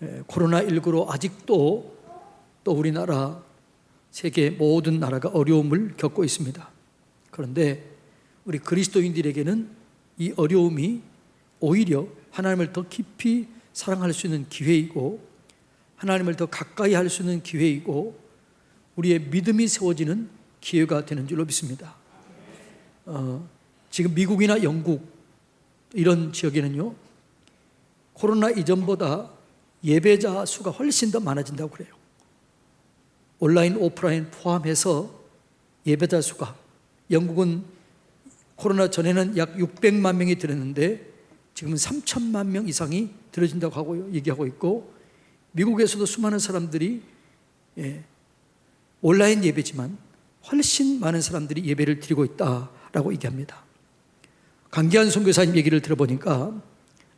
코로나19로 아직도 또 우리나라 세계 모든 나라가 어려움을 겪고 있습니다. 그런데 우리 그리스도인들에게는 이 어려움이 오히려 하나님을 더 깊이 사랑할 수 있는 기회이고 하나님을 더 가까이 할 수 있는 기회이고 우리의 믿음이 세워지는 기회가 되는 줄로 믿습니다. 어, 지금 미국이나 영국 이런 지역에는요 코로나 이전보다 예배자 수가 훨씬 더 많아진다고 그래요. 온라인, 오프라인 포함해서 예배자 수가 영국은 코로나 전에는 약 600만 명이 들었는데 지금은 3천만 명 이상이 들어진다고 하고 얘기하고 있고 미국에서도 수많은 사람들이 예, 온라인 예배지만 훨씬 많은 사람들이 예배를 드리고 있다라고 얘기합니다. 강기한 선교사님 얘기를 들어보니까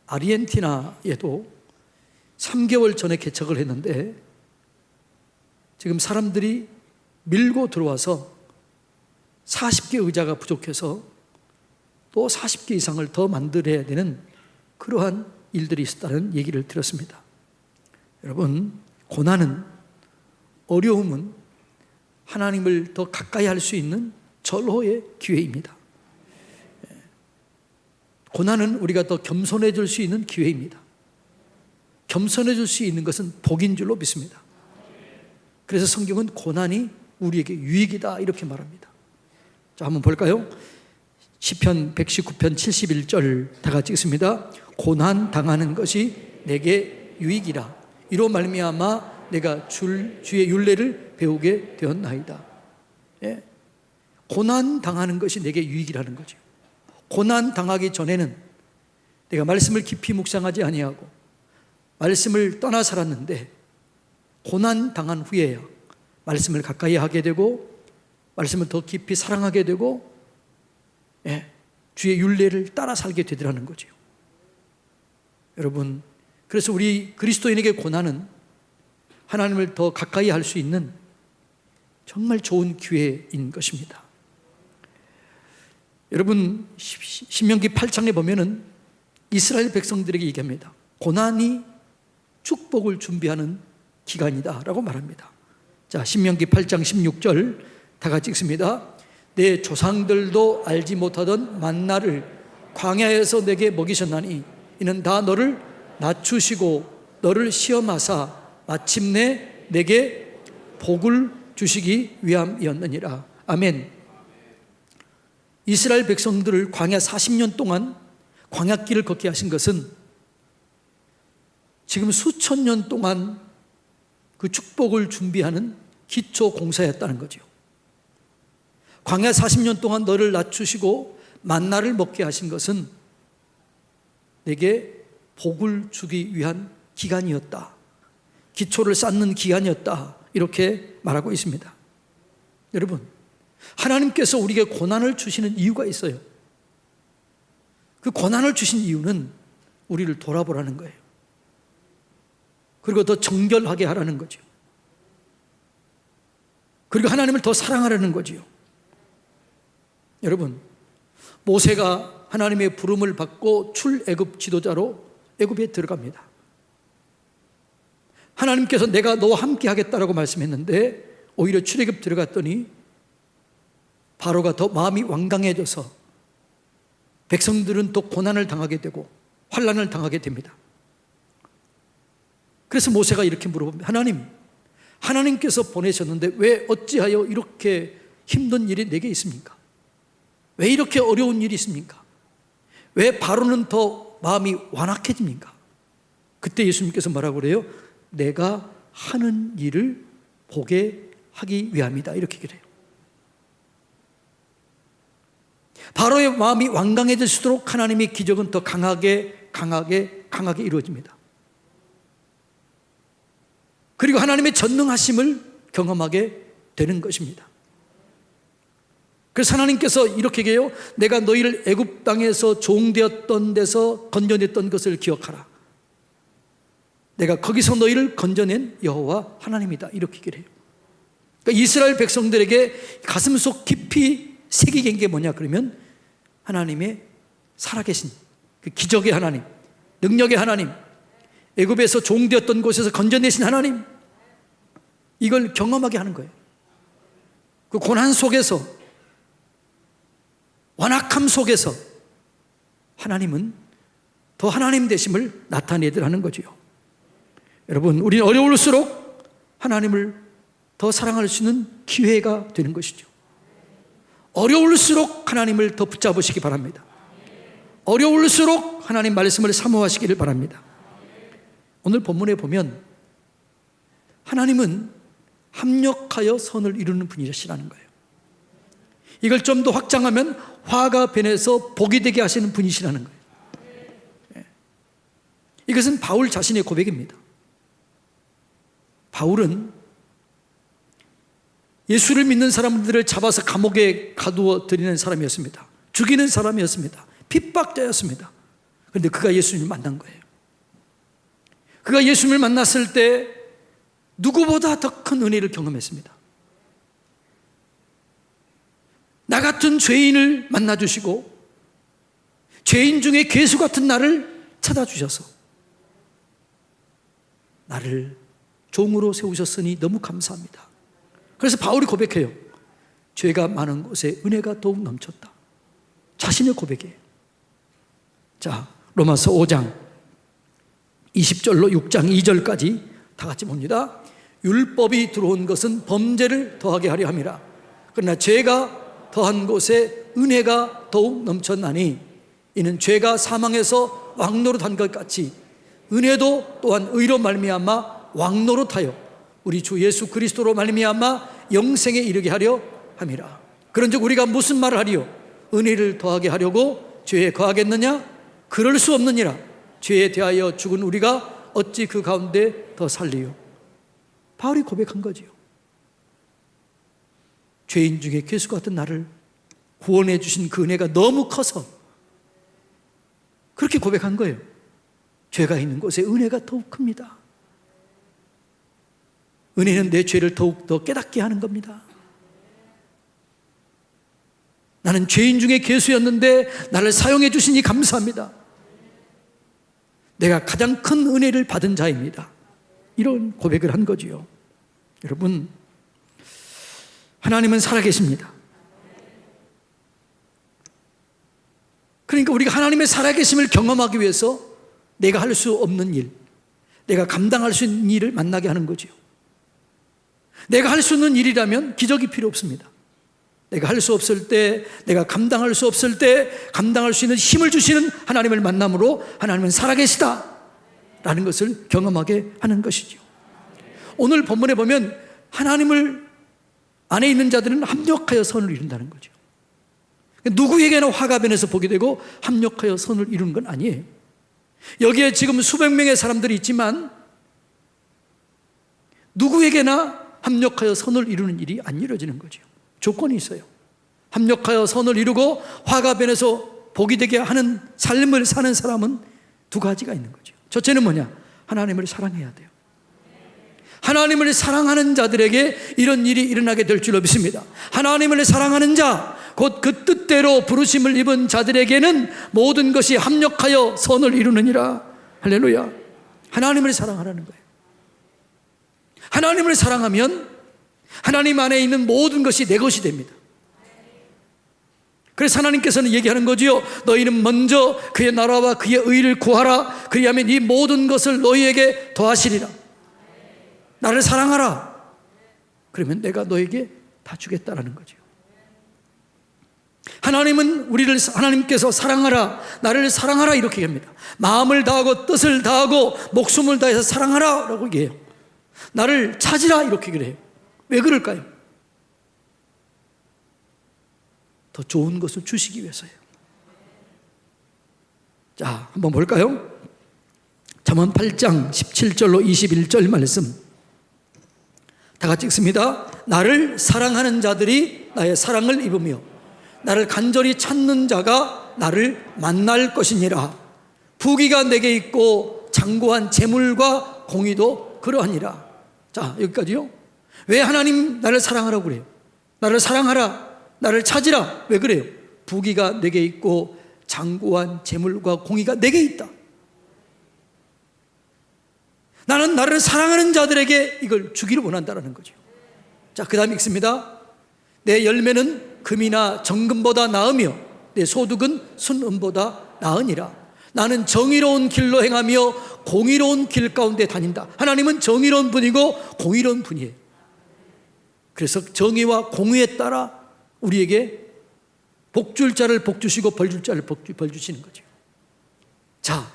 아르헨티나에도 3개월 전에 개척을 했는데 지금 사람들이 밀고 들어와서 40개 의자가 부족해서 또 40개 이상을 더 만들어야 되는 그러한 일들이 있었다는 얘기를 들었습니다. 여러분, 고난은, 어려움은 하나님을 더 가까이 할 수 있는 절호의 기회입니다. 고난은 우리가 더 겸손해질 수 있는 기회입니다. 겸손해질 수 있는 것은 복인 줄로 믿습니다. 그래서 성경은 고난이 우리에게 유익이다 이렇게 말합니다. 자, 한번 볼까요? 시편 119편 71절 다 같이 읽습니다. 고난 당하는 것이 내게 유익이라. 이로 말미암아 내가 줄 주의 율례를 배우게 되었나이다. 예? 고난 당하는 것이 내게 유익이라는 거죠. 고난 당하기 전에는 내가 말씀을 깊이 묵상하지 아니하고 말씀을 떠나 살았는데 고난 당한 후에야 말씀을 가까이 하게 되고 말씀을 더 깊이 사랑하게 되고 예, 주의 윤례를 따라 살게 되더라는 거죠. 여러분, 그래서 우리 그리스도인에게 고난은 하나님을 더 가까이 할 수 있는 정말 좋은 기회인 것입니다. 여러분, 신명기 8장에 보면은 이스라엘 백성들에게 얘기합니다. 고난이 축복을 준비하는 기간이다라고 말합니다. 자, 신명기 8장 16절 다 같이 읽습니다. 내 조상들도 알지 못하던 만나를 광야에서 내게 먹이셨나니 이는 다 너를 낮추시고 너를 시험하사 마침내 내게 복을 주시기 위함이었느니라. 아멘. 이스라엘 백성들을 광야 40년 동안 광야길을 걷게 하신 것은 지금 수천 년 동안 그 축복을 준비하는 기초 공사였다는 거죠. 광야 40년 동안 너를 낮추시고 만나를 먹게 하신 것은 내게 복을 주기 위한 기간이었다. 기초를 쌓는 기간이었다. 이렇게 말하고 있습니다. 여러분, 하나님께서 우리에게 고난을 주시는 이유가 있어요. 그 고난을 주신 이유는 우리를 돌아보라는 거예요. 그리고 더 정결하게 하라는 거죠. 그리고 하나님을 더 사랑하라는 거지요. 여러분, 모세가 하나님의 부름을 받고 출애굽 지도자로 애굽에 들어갑니다. 하나님께서 내가 너와 함께 하겠다라고 말씀했는데 오히려 출애굽 들어갔더니 바로가 더 마음이 완강해져서 백성들은 또 고난을 당하게 되고 환란을 당하게 됩니다. 그래서 모세가 이렇게 물어봅니다. 하나님, 하나님께서 보내셨는데 왜 어찌하여 이렇게 힘든 일이 내게 있습니까? 왜 이렇게 어려운 일이 있습니까? 왜 바로는 더 마음이 완악해집니까? 그때 예수님께서 뭐라고 그래요? 내가 하는 일을 보게 하기 위함이다. 이렇게 그래요. 바로의 마음이 완강해질수록 하나님의 기적은 더 강하게, 강하게, 강하게 이루어집니다. 그리고 하나님의 전능하심을 경험하게 되는 것입니다. 그래서 하나님께서 이렇게 해요. 내가 너희를 애굽 땅에서 종되었던 데서 건져냈던 것을 기억하라. 내가 거기서 너희를 건져낸 여호와 하나님이다. 이렇게 얘기를 해요. 그러니까 이스라엘 백성들에게 가슴속 깊이 새기게 게 뭐냐 그러면 하나님의 살아계신 그 기적의 하나님, 능력의 하나님, 애굽에서 종되었던 곳에서 건져내신 하나님 이걸 경험하게 하는 거예요. 그 고난 속에서 완악함 속에서 하나님은 더 하나님 되심을 나타내더라는 거지요. 여러분, 우리는 어려울수록 하나님을 더 사랑할 수 있는 기회가 되는 것이죠. 어려울수록 하나님을 더 붙잡으시기 바랍니다. 어려울수록 하나님 말씀을 사모하시기를 바랍니다. 오늘 본문에 보면 하나님은 합력하여 선을 이루는 분이시라는 거예요. 이걸 좀 더 확장하면 화가 변해서 복이 되게 하시는 분이시라는 거예요. 예. 이것은 바울 자신의 고백입니다. 바울은 예수를 믿는 사람들을 잡아서 감옥에 가두어 드리는 사람이었습니다. 죽이는 사람이었습니다. 핍박자였습니다. 그런데 그가 예수님을 만난 거예요. 그가 예수님을 만났을 때 누구보다 더 큰 은혜를 경험했습니다. 나 같은 죄인을 만나주시고 죄인 중에 괴수 같은 나를 찾아주셔서 나를 종으로 세우셨으니 너무 감사합니다. 그래서 바울이 고백해요. 죄가 많은 곳에 은혜가 더욱 넘쳤다. 자신의 고백이에요. 자, 로마서 5장 20절로 6장 2절까지 다 같이 봅니다. 율법이 들어온 것은 범죄를 더하게 하려 함이라. 그러나 죄가 더한 곳에 은혜가 더욱 넘쳤나니 이는 죄가 사망에서 왕노릇한 것 같이 은혜도 또한 의로 말미암아 왕노릇하여 우리 주 예수 그리스도로 말미암아 영생에 이르게 하려 함이라. 그런즉 우리가 무슨 말을 하리요? 은혜를 더하게 하려고 죄에 거하겠느냐? 그럴 수 없느니라. 죄에 대하여 죽은 우리가 어찌 그 가운데 더 살리요? 바울이 고백한 거지요. 죄인 중에 괴수 같은 나를 구원해 주신 그 은혜가 너무 커서 그렇게 고백한 거예요. 죄가 있는 곳에 은혜가 더욱 큽니다. 은혜는 내 죄를 더욱 더 깨닫게 하는 겁니다. 나는 죄인 중에 괴수였는데 나를 사용해 주시니 감사합니다. 내가 가장 큰 은혜를 받은 자입니다. 이런 고백을 한 거지요. 여러분, 하나님은 살아계십니다. 그러니까 우리가 하나님의 살아계심을 경험하기 위해서 내가 할 수 없는 일, 내가 감당할 수 있는 일을 만나게 하는 거지요. 내가 할 수 있는 일이라면 기적이 필요 없습니다. 내가 할 수 없을 때, 내가 감당할 수 없을 때, 감당할 수 있는 힘을 주시는 하나님을 만남으로 하나님은 살아계시다. 라는 것을 경험하게 하는 것이죠. 오늘 본문에 보면 하나님을 안에 있는 자들은 합력하여 선을 이룬다는 거죠. 누구에게나 화가 변해서 보게 되고 합력하여 선을 이루는 건 아니에요. 여기에 지금 수백 명의 사람들이 있지만 누구에게나 합력하여 선을 이루는 일이 안 이루어지는 거죠. 조건이 있어요. 합력하여 선을 이루고 화가 변해서 복이 되게 하는 삶을 사는 사람은 두 가지가 있는 거죠. 첫째는 뭐냐? 하나님을 사랑해야 돼요. 하나님을 사랑하는 자들에게 이런 일이 일어나게 될 줄로 믿습니다. 하나님을 사랑하는 자, 곧 그 뜻대로 부르심을 입은 자들에게는 모든 것이 합력하여 선을 이루느니라. 할렐루야. 하나님을 사랑하라는 거예요. 하나님을 사랑하면 하나님 안에 있는 모든 것이 내 것이 됩니다. 그래서 하나님께서는 얘기하는 거지요. 너희는 먼저 그의 나라와 그의 의를 구하라. 그리하면 이 모든 것을 너희에게 더하시리라. 나를 사랑하라. 그러면 내가 너에게 다 주겠다라는 거죠. 하나님은 우리를 하나님께서 사랑하라, 나를 사랑하라 이렇게 합니다. 마음을 다하고 뜻을 다하고 목숨을 다해서 사랑하라라고 얘기해요. 나를 찾으라 이렇게 그래요. 왜 그럴까요? 더 좋은 것을 주시기 위해서예요. 자, 한번 볼까요? 잠언 8장 17절로 21절 말씀. 다 같이 읽습니다. 나를 사랑하는 자들이 나의 사랑을 입으며 나를 간절히 찾는 자가 나를 만날 것이니라. 부귀가 내게 있고 장고한 재물과 공의도 그러하니라. 자, 여기까지요. 왜 하나님 나를 사랑하라고 그래요? 나를 사랑하라. 나를 찾으라. 왜 그래요? 부귀가 내게 있고 장고한 재물과 공의가 내게 있다. 나는 나를 사랑하는 자들에게 이걸 주기를 원한다는 거죠. 자, 그 다음 읽습니다. 내 열매는 금이나 정금보다 나으며 내 소득은 순음보다 나으니라. 나는 정의로운 길로 행하며 공의로운 길 가운데 다닌다. 하나님은 정의로운 분이고 공의로운 분이에요. 그래서 정의와 공의에 따라 우리에게 복줄 자를 복주시고 벌줄 자를 복주, 벌주시는 거죠. 자,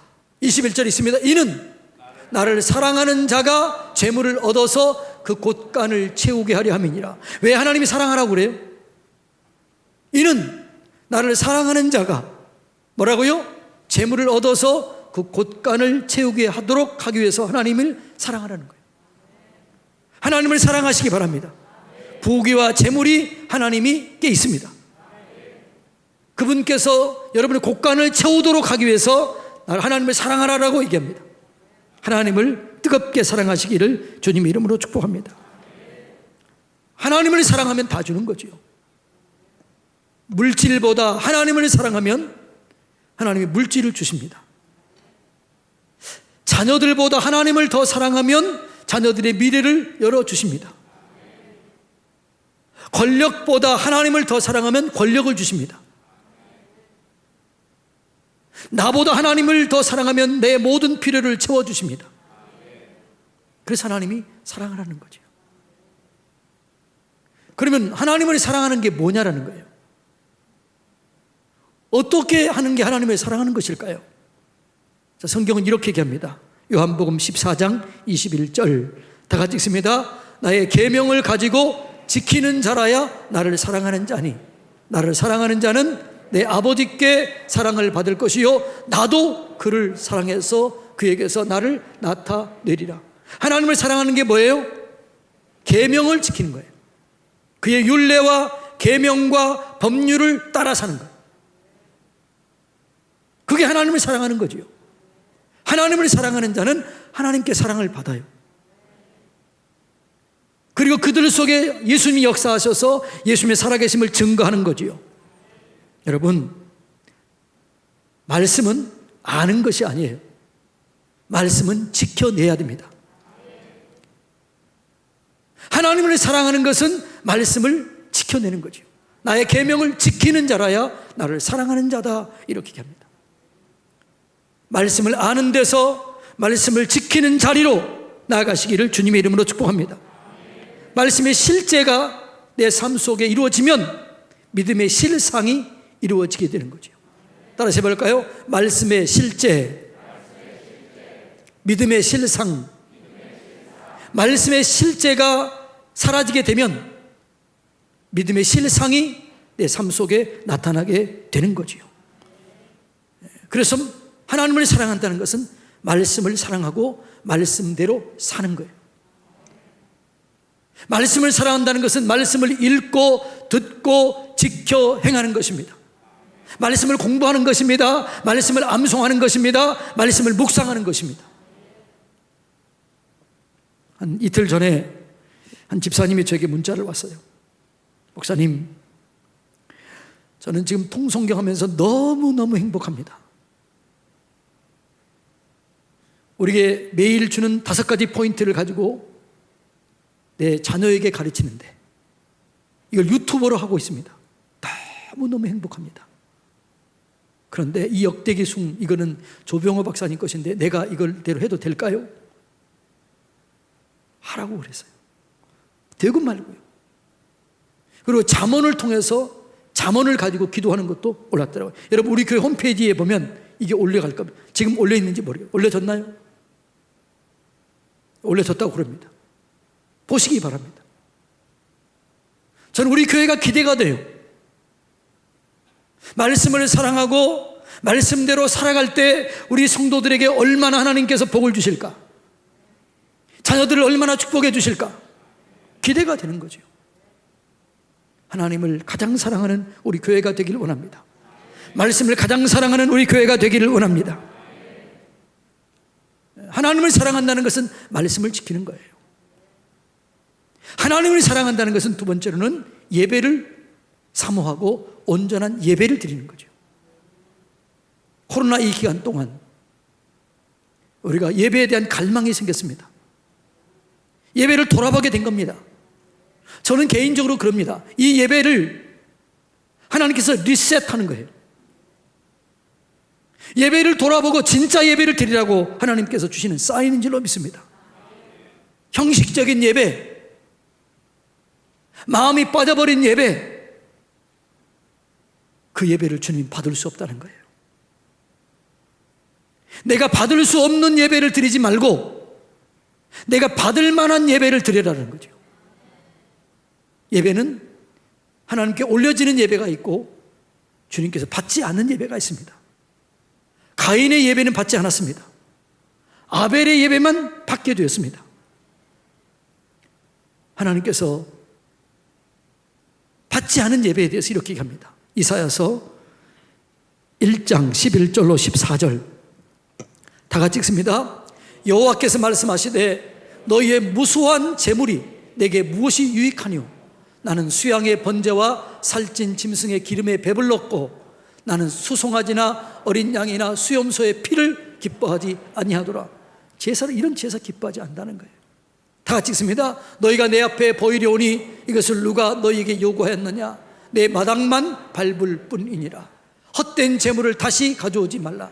21절 있습니다. 이는 나를 사랑하는 자가 재물을 얻어서 그 곳간을 채우게 하려 함이니라. 왜 하나님이 사랑하라고 그래요? 이는 나를 사랑하는 자가 뭐라고요? 재물을 얻어서 그 곳간을 채우게 하도록 하기 위해서 하나님을 사랑하라는 거예요. 하나님을 사랑하시기 바랍니다. 부귀와 재물이 하나님이 께 있습니다. 그분께서 여러분의 곳간을 채우도록 하기 위해서 하나님을 사랑하라라고 얘기합니다. 하나님을 뜨겁게 사랑하시기를 주님 이름으로 축복합니다. 하나님을 사랑하면 다 주는 거죠. 물질보다 하나님을 사랑하면 하나님이 물질을 주십니다. 자녀들보다 하나님을 더 사랑하면 자녀들의 미래를 열어주십니다. 권력보다 하나님을 더 사랑하면 권력을 주십니다. 나보다 하나님을 더 사랑하면 내 모든 필요를 채워주십니다. 그래서 하나님이 사랑하라는 거죠. 그러면 하나님을 사랑하는 게 뭐냐라는 거예요. 어떻게 하는 게 하나님을 사랑하는 것일까요? 자, 성경은 이렇게 얘기합니다. 요한복음 14장 21절 다 같이 읽습니다. 나의 계명을 가지고 지키는 자라야 나를 사랑하는 자니 나를 사랑하는 자는 내 아버지께 사랑을 받을 것이요 나도 그를 사랑해서 그에게서 나를 나타내리라. 하나님을 사랑하는 게 뭐예요? 계명을 지키는 거예요. 그의 율례와 계명과 법률을 따라 사는 거예요. 그게 하나님을 사랑하는 거지요. 하나님을 사랑하는 자는 하나님께 사랑을 받아요. 그리고 그들 속에 예수님이 역사하셔서 예수님의 살아계심을 증거하는 거지요. 여러분, 말씀은 아는 것이 아니에요. 말씀은 지켜내야 됩니다. 하나님을 사랑하는 것은 말씀을 지켜내는 거죠. 나의 계명을 지키는 자라야 나를 사랑하는 자다 이렇게 얘기합니다. 말씀을 아는 데서 말씀을 지키는 자리로 나아가시기를 주님의 이름으로 축복합니다. 말씀의 실제가 내 삶 속에 이루어지면 믿음의 실상이 이루어지게 되는 거죠. 따라서 해볼까요? 말씀의 실제, 믿음의 실상, 말씀의 실제가 사라지게 되면 믿음의 실상이 내 삶 속에 나타나게 되는 거지요. 그래서 하나님을 사랑한다는 것은 말씀을 사랑하고 말씀대로 사는 거예요. 말씀을 사랑한다는 것은 말씀을 읽고 듣고 지켜 행하는 것입니다. 말씀을 공부하는 것입니다. 말씀을 암송하는 것입니다. 말씀을 묵상하는 것입니다. 한 이틀 전에 한 집사님이 저에게 문자를 왔어요. 목사님, 저는 지금 통성경 하면서 너무너무 행복합니다. 우리에게 매일 주는 다섯 가지 포인트를 가지고 내 자녀에게 가르치는데 이걸 유튜버로 하고 있습니다. 너무너무 행복합니다. 그런데 이 역대기 숭, 이거는 조병호 박사님 것인데 내가 이걸 대로 해도 될까요? 하라고 그랬어요. 되고 말고요. 그리고 잠언을 통해서 잠언을 가지고 기도하는 것도 올랐더라고요. 여러분 우리 교회 홈페이지에 보면 이게 올려갈 겁니다. 지금 올려 있는지 모르겠어요. 올려졌나요? 올려졌다고 그럽니다. 보시기 바랍니다. 저는 우리 교회가 기대가 돼요. 말씀을 사랑하고 말씀대로 살아갈 때 우리 성도들에게 얼마나 하나님께서 복을 주실까? 자녀들을 얼마나 축복해 주실까? 기대가 되는 거죠. 하나님을 가장 사랑하는 우리 교회가 되기를 원합니다. 말씀을 가장 사랑하는 우리 교회가 되기를 원합니다. 하나님을 사랑한다는 것은 말씀을 지키는 거예요. 하나님을 사랑한다는 것은 두 번째로는 예배를 사모하고 온전한 예배를 드리는 거죠. 코로나 이 기간 동안 우리가 예배에 대한 갈망이 생겼습니다. 예배를 돌아보게 된 겁니다. 저는 개인적으로 그럽니다. 이 예배를 하나님께서 리셋하는 거예요. 예배를 돌아보고 진짜 예배를 드리라고 하나님께서 주시는 사인인 줄로 믿습니다. 형식적인 예배, 마음이 빠져버린 예배, 그 예배를 주님 받을 수 없다는 거예요. 내가 받을 수 없는 예배를 드리지 말고 내가 받을 만한 예배를 드리라는 거죠. 예배는 하나님께 올려지는 예배가 있고 주님께서 받지 않는 예배가 있습니다. 가인의 예배는 받지 않았습니다. 아벨의 예배만 받게 되었습니다. 하나님께서 받지 않은 예배에 대해서 이렇게 얘기합니다. 이사야서 1장 11절로 14절 다 같이 읽습니다. 여호와께서 말씀하시되 너희의 무수한 재물이 내게 무엇이 유익하뇨 나는 수양의 번제와 살찐 짐승의 기름에 배불렀고 나는 수송아지나 어린 양이나 수염소의 피를 기뻐하지 아니하더라. 제사를 이런 제사 기뻐하지 않는다는 거예요. 다 같이 읽습니다. 너희가 내 앞에 보이려오니 이것을 누가 너희에게 요구하였느냐? 내 마당만 밟을 뿐이니라. 헛된 재물을 다시 가져오지 말라.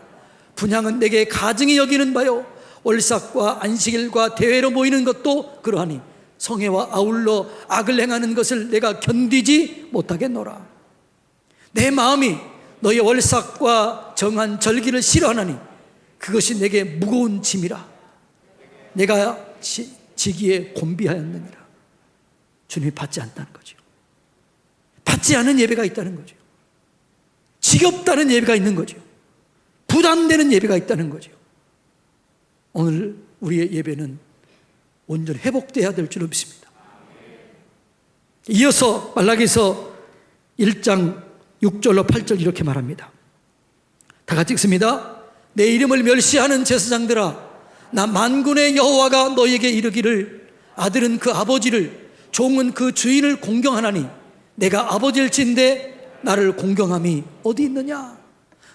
분양은 내게 가증히 여기는 바요. 월삭과 안식일과 대회로 모이는 것도 그러하니 성회와 아울러 악을 행하는 것을 내가 견디지 못하겠노라. 내 마음이 너희 월삭과 정한 절기를 싫어하나니 그것이 내게 무거운 짐이라. 내가 지, 지기에 곤비하였느니라. 주님이 받지 않다는 거죠. 받지 않은 예배가 있다는 거죠. 지겹다는 예배가 있는 거죠. 부담되는 예배가 있다는 거죠. 오늘 우리의 예배는 온전히 회복돼야 될 줄로 믿습니다. 이어서 말라기서 1장 6절로 8절 이렇게 말합니다. 다 같이 읽습니다. 내 이름을 멸시하는 제사장들아 나 만군의 여호와가 너에게 이르기를 아들은 그 아버지를 종은 그 주인을 공경하나니 내가 아버지일진데 나를 공경함이 어디 있느냐?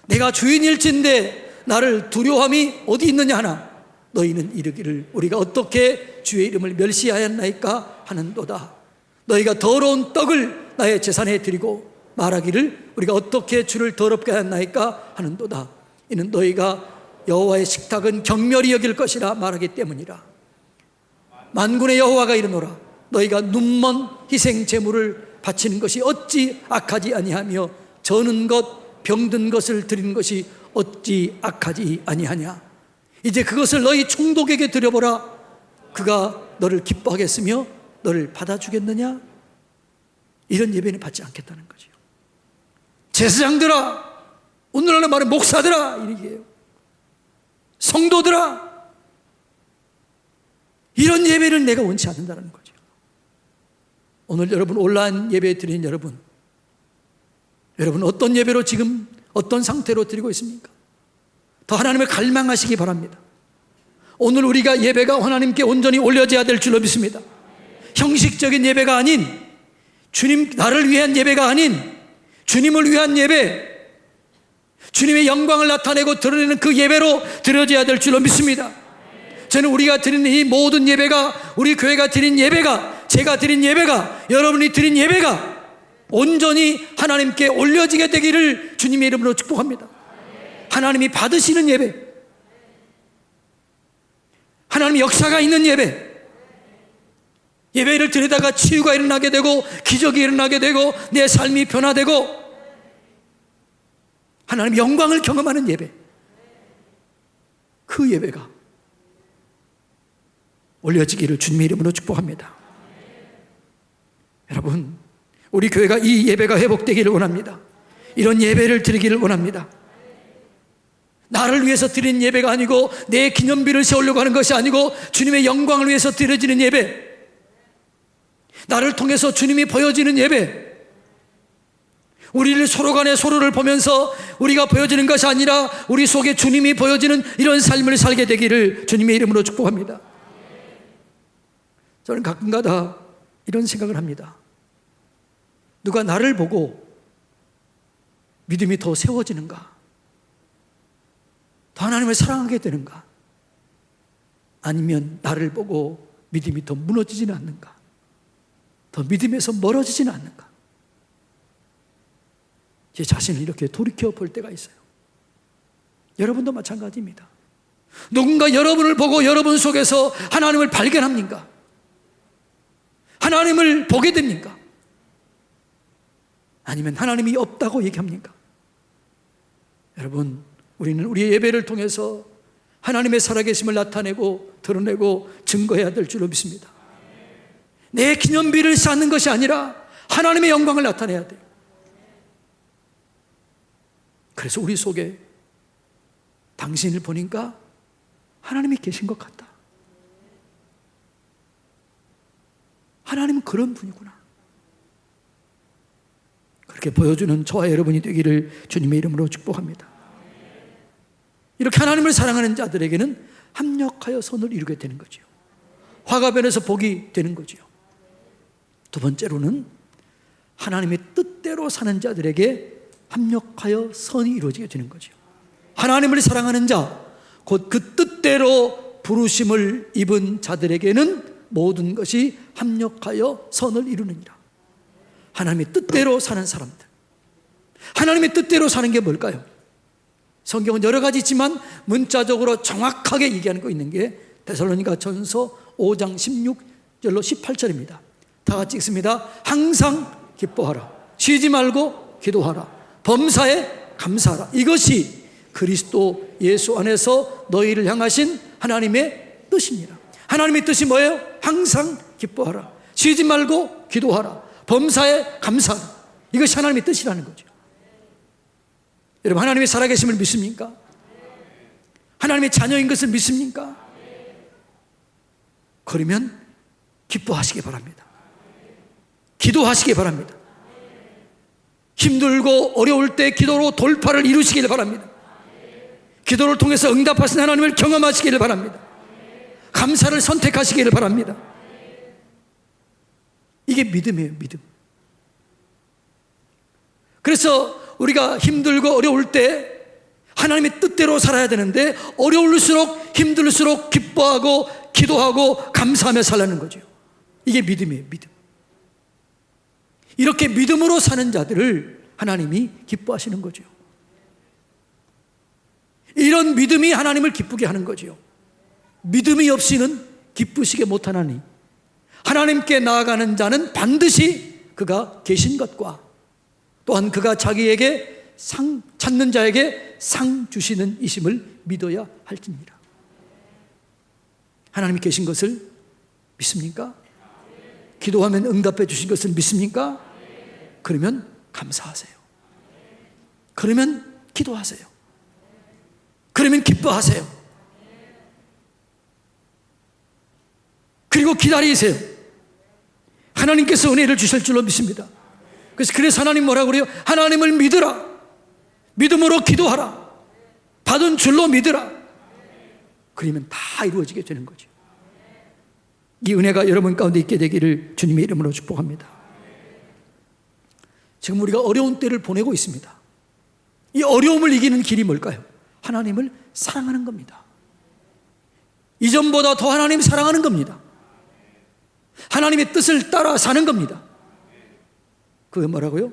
내가 주인일진데 나를 두려움이 어디 있느냐 하나? 너희는 이르기를 우리가 어떻게 주의 이름을 멸시하였나이까 하는도다. 너희가 더러운 떡을 나의 재산에 드리고 말하기를 우리가 어떻게 주를 더럽게 하였나이까 하는도다. 이는 너희가 여호와의 식탁은 경멸이 여길 것이라 말하기 때문이라. 만군의 여호와가 이르노라. 너희가 눈먼 희생 제물을 바치는 것이 어찌 악하지 아니하며 저는 것 병든 것을 드리는 것이 어찌 악하지 아니하냐? 이제 그것을 너희 총독에게 드려보라. 그가 너를 기뻐하겠으며 너를 받아주겠느냐? 이런 예배는 받지 않겠다는 거죠 제사장들아 오늘날의 말은 목사들아! 이렇게요 성도들아 이런 예배를 내가 원치 않는다는 거죠 오늘 여러분 온라인 예배 드리는 여러분 여러분 어떤 예배로 지금 어떤 상태로 드리고 있습니까? 더 하나님을 갈망하시기 바랍니다. 오늘 우리가 예배가 하나님께 온전히 올려져야 될 줄로 믿습니다. 형식적인 예배가 아닌 주님 나를 위한 예배가 아닌 주님을 위한 예배 주님의 영광을 나타내고 드러내는 그 예배로 드려져야 될 줄로 믿습니다. 저는 우리가 드리는 이 모든 예배가 우리 교회가 드린 예배가 제가 드린 예배가 여러분이 드린 예배가 온전히 하나님께 올려지게 되기를 주님의 이름으로 축복합니다. 하나님이 받으시는 예배, 하나님 역사가 있는 예배, 예배를 드리다가 치유가 일어나게 되고 기적이 일어나게 되고 내 삶이 변화되고 하나님 영광을 경험하는 예배, 그 예배가 올려지기를 주님의 이름으로 축복합니다. 여러분, 우리 교회가 이 예배가 회복되기를 원합니다. 이런 예배를 드리기를 원합니다. 나를 위해서 드린 예배가 아니고 내 기념비를 세우려고 하는 것이 아니고 주님의 영광을 위해서 드려지는 예배. 나를 통해서 주님이 보여지는 예배. 우리를 서로 간에 서로를 보면서 우리가 보여지는 것이 아니라 우리 속에 주님이 보여지는 이런 삶을 살게 되기를 주님의 이름으로 축복합니다. 저는 가끔가다 이런 생각을 합니다. 누가 나를 보고 믿음이 더 세워지는가? 더 하나님을 사랑하게 되는가? 아니면 나를 보고 믿음이 더 무너지지는 않는가? 더 믿음에서 멀어지지는 않는가? 제 자신을 이렇게 돌이켜 볼 때가 있어요. 여러분도 마찬가지입니다. 누군가 여러분을 보고 여러분 속에서 하나님을 발견합니까? 하나님을 보게 됩니까? 아니면 하나님이 없다고 얘기합니까? 여러분, 우리는 우리의 예배를 통해서 하나님의 살아계심을 나타내고 드러내고 증거해야 될 줄로 믿습니다. 내 기념비를 쌓는 것이 아니라 하나님의 영광을 나타내야 돼요. 그래서 우리 속에 당신을 보니까 하나님이 계신 것 같다. 하나님은 그런 분이구나. 그렇게 보여주는 저와 여러분이 되기를 주님의 이름으로 축복합니다. 이렇게 하나님을 사랑하는 자들에게는 합력하여 선을 이루게 되는 거죠. 화가 변해서 복이 되는 거죠. 두 번째로는 하나님의 뜻대로 사는 자들에게 합력하여 선이 이루어지게 되는 거죠. 하나님을 사랑하는 자, 곧 그 뜻대로 부르심을 입은 자들에게는 모든 것이 합력하여 선을 이루느니라. 하나님의 뜻대로 사는 사람들. 하나님의 뜻대로 사는 게 뭘까요? 성경은 여러 가지 있지만 문자적으로 정확하게 얘기하는 거 있는 게 데살로니가 전서 5장 16절로 18절입니다. 다 같이 읽습니다. 항상 기뻐하라. 쉬지 말고 기도하라. 범사에 감사하라. 이것이 그리스도 예수 안에서 너희를 향하신 하나님의 뜻입니다. 하나님의 뜻이 뭐예요? 항상 기뻐하라. 쉬지 말고 기도하라. 범사에 감사하라. 이것이 하나님의 뜻이라는 거죠. 여러분, 하나님의 살아계심을 믿습니까? 하나님의 자녀인 것을 믿습니까? 그러면 기뻐하시기 바랍니다. 기도하시기 바랍니다. 힘들고 어려울 때 기도로 돌파를 이루시길 바랍니다. 기도를 통해서 응답하신 하나님을 경험하시기를 바랍니다. 감사를 선택하시기를 바랍니다. 이게 믿음이에요, 믿음. 그래서 우리가 힘들고 어려울 때 하나님의 뜻대로 살아야 되는데 어려울수록 힘들수록 기뻐하고 기도하고 감사하며 살라는 거죠. 이게 믿음이에요, 믿음. 이렇게 믿음으로 사는 자들을 하나님이 기뻐하시는 거죠. 이런 믿음이 하나님을 기쁘게 하는 거죠. 믿음이 없이는 기쁘시게 못하나니 하나님께 나아가는 자는 반드시 그가 계신 것과 또한 그가 자기에게 상 찾는 자에게 상 주시는 이심을 믿어야 할지니라. 하나님이 계신 것을 믿습니까? 기도하면 응답해 주신 것을 믿습니까? 그러면 감사하세요. 그러면 기도하세요. 그러면 기뻐하세요. 그리고 기다리세요. 하나님께서 은혜를 주실 줄로 믿습니다. 그래서 그래서 하나님 뭐라 그래요? 하나님을 믿으라. 믿음으로 기도하라. 받은 줄로 믿으라. 그러면 다 이루어지게 되는 거죠. 이 은혜가 여러분 가운데 있게 되기를 주님의 이름으로 축복합니다. 지금 우리가 어려운 때를 보내고 있습니다. 이 어려움을 이기는 길이 뭘까요? 하나님을 사랑하는 겁니다. 이전보다 더 하나님 사랑하는 겁니다. 하나님의 뜻을 따라 사는 겁니다. 그게 뭐라고요?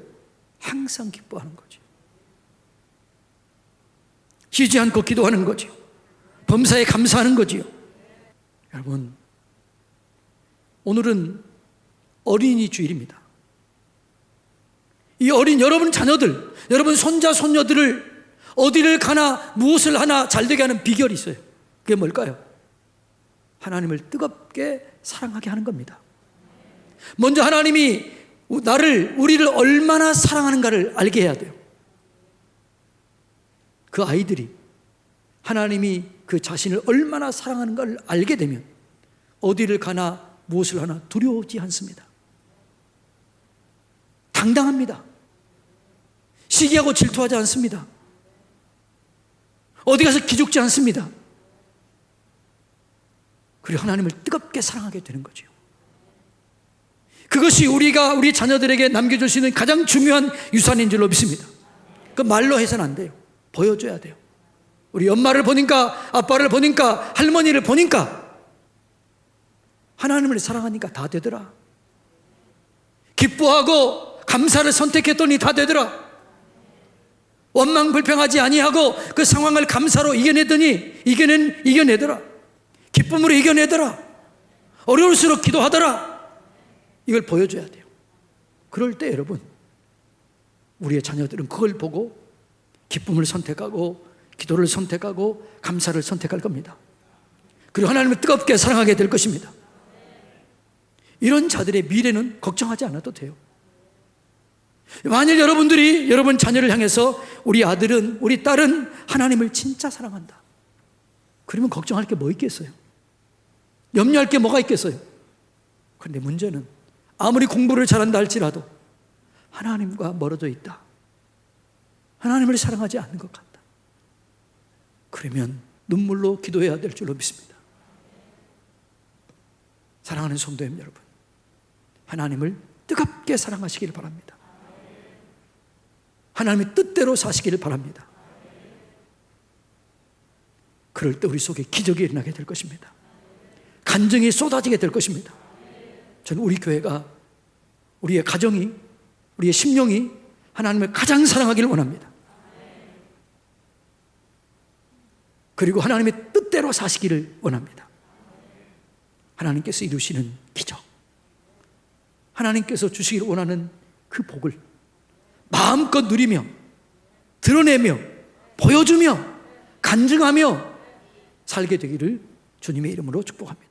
항상 기뻐하는 거죠. 쉬지 않고 기도하는 거죠. 범사에 감사하는 거지요. 여러분, 오늘은 어린이 주일입니다. 이 어린 여러분 자녀들, 여러분 손자, 손녀들을 어디를 가나 무엇을 하나 잘되게 하는 비결이 있어요. 그게 뭘까요? 하나님을 뜨겁게 사랑하게 하는 겁니다. 먼저 하나님이 나를, 우리를 얼마나 사랑하는가를 알게 해야 돼요. 그 아이들이 하나님이 그 자신을 얼마나 사랑하는가를 알게 되면 어디를 가나 무엇을 하나 두려우지 않습니다. 당당합니다. 시기하고 질투하지 않습니다. 어디 가서 기죽지 않습니다. 그리고 하나님을 뜨겁게 사랑하게 되는 거죠. 그것이 우리가 우리 자녀들에게 남겨줄 수 있는 가장 중요한 유산인 줄로 믿습니다. 그 말로 해서는 안 돼요. 보여줘야 돼요. 우리 엄마를 보니까, 아빠를 보니까, 할머니를 보니까 하나님을 사랑하니까 다 되더라. 기뻐하고 감사를 선택했더니 다 되더라. 원망 불평하지 아니하고 그 상황을 감사로 이겨내더니 이겨낸 이겨내더라. 기쁨으로 이겨내더라. 어려울수록 기도하더라. 이걸 보여줘야 돼요. 그럴 때 여러분 우리의 자녀들은 그걸 보고 기쁨을 선택하고 기도를 선택하고 감사를 선택할 겁니다. 그리고 하나님을 뜨겁게 사랑하게 될 것입니다. 이런 자들의 미래는 걱정하지 않아도 돼요. 만일 여러분들이 여러분 자녀를 향해서 우리 아들은 우리 딸은 하나님을 진짜 사랑한다. 그러면 걱정할 게 뭐 있겠어요? 염려할 게 뭐가 있겠어요? 그런데 문제는 아무리 공부를 잘한다 할지라도 하나님과 멀어져 있다. 하나님을 사랑하지 않는 것 같다. 그러면 눈물로 기도해야 될 줄로 믿습니다. 사랑하는 성도님 여러분, 하나님을 뜨겁게 사랑하시길 바랍니다. 하나님의 뜻대로 사시기를 바랍니다. 그럴 때 우리 속에 기적이 일어나게 될 것입니다. 간증이 쏟아지게 될 것입니다. 저는 우리 교회가 우리의 가정이 우리의 심령이 하나님을 가장 사랑하기를 원합니다. 그리고 하나님의 뜻대로 사시기를 원합니다. 하나님께서 이루시는 기적. 하나님께서 주시기를 원하는 그 복을 마음껏 누리며 드러내며 보여주며 간증하며 살게 되기를 주님의 이름으로 축복합니다.